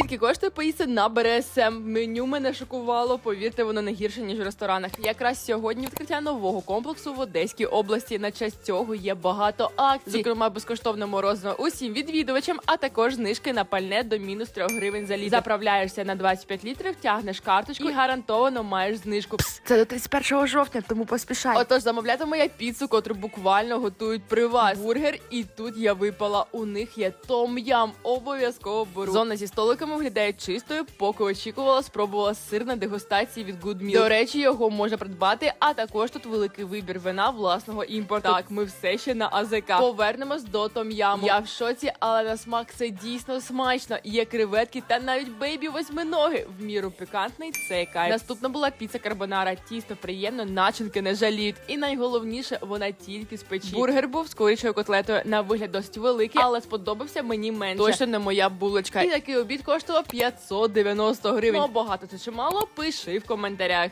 Скільки коштує поїсти на БРСМ? Меню мене шокувало. Повірте, воно не гірше ніж в ресторанах. Якраз сьогодні відкриття нового комплексу в Одеській області. На честь цього є багато акцій. Зокрема, безкоштовне морозиво усім відвідувачам, а також знижки на пальне до мінус 3 гривень за літр. Заправляєшся на 25 літрів, тягнеш карточку і гарантовано маєш знижку. Це до 31 жовтня, тому поспішай. Отож, замовляти моя піцу, котру буквально готують при вас. Бургер, і тут я випала. У них є том-ям. Обов'язково беру. Зона зі столиками виглядає чистою, поки очікувала, спробувала сир на дегустації від Good Meal. До речі, його можна придбати, а також тут великий вибір вина власного імпорту. Так, ми все ще на АЗК. Повернемось до том-яму. Я в шоці, але на смак це дійсно смачно. Є креветки та навіть бейбі восьминоги. В міру пікантний це кайф. Наступна була піца карбонара. Тісто приємно, начинки не жаліють. І найголовніше, вона тільки з печі. Бургер був з курячою котлетою. На вигляд досить великий, але сподобався мені менше. Точно не моя булочка. І такий обід коштував 590 гривень. Ну, багато це чимало. Пиши в коментарях.